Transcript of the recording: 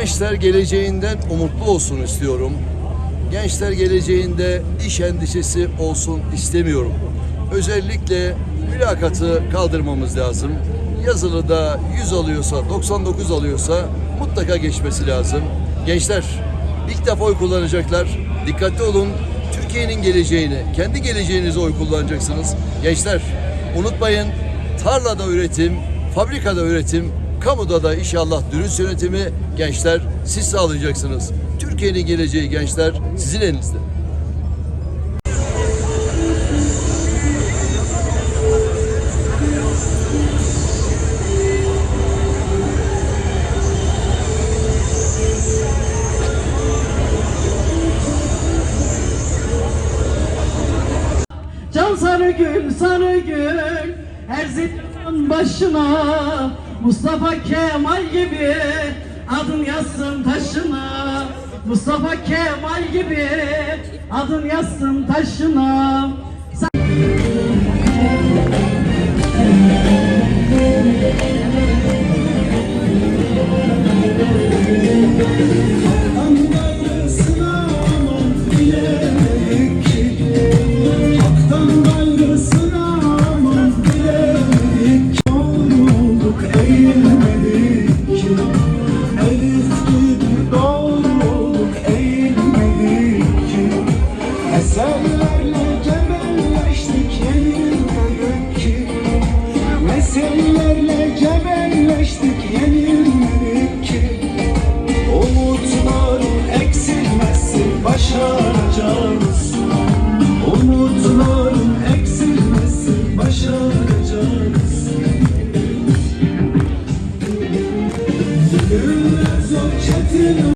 Gençler geleceğinden umutlu olsun istiyorum. Gençler geleceğinde iş endişesi olsun istemiyorum. Özellikle mülakatı kaldırmamız lazım. Yazılıda 100 alıyorsa, 99 alıyorsa mutlaka geçmesi lazım. Gençler ilk defa oy kullanacaklar. Dikkatli olun. Türkiye'nin geleceğini, kendi geleceğinize oy kullanacaksınız. Gençler unutmayın tarlada üretim, fabrikada üretim, kamuda da inşallah dürüst yönetimi gençler siz sağlayacaksınız. Türkiye'nin geleceği gençler sizin elinizde. Can sarı gül sarı gül her zilin başına Mustafa Kemal gibi adın yazsın taşına. Mustafa Kemal gibi adın yazsın taşına Eserlerle cebelleştik yenilmedik ki Meselelerle cebelleştik yenilmedik ki Umutların eksilmesin başaracağız. Umutların eksilmesin başaracağız. Günler zor çetin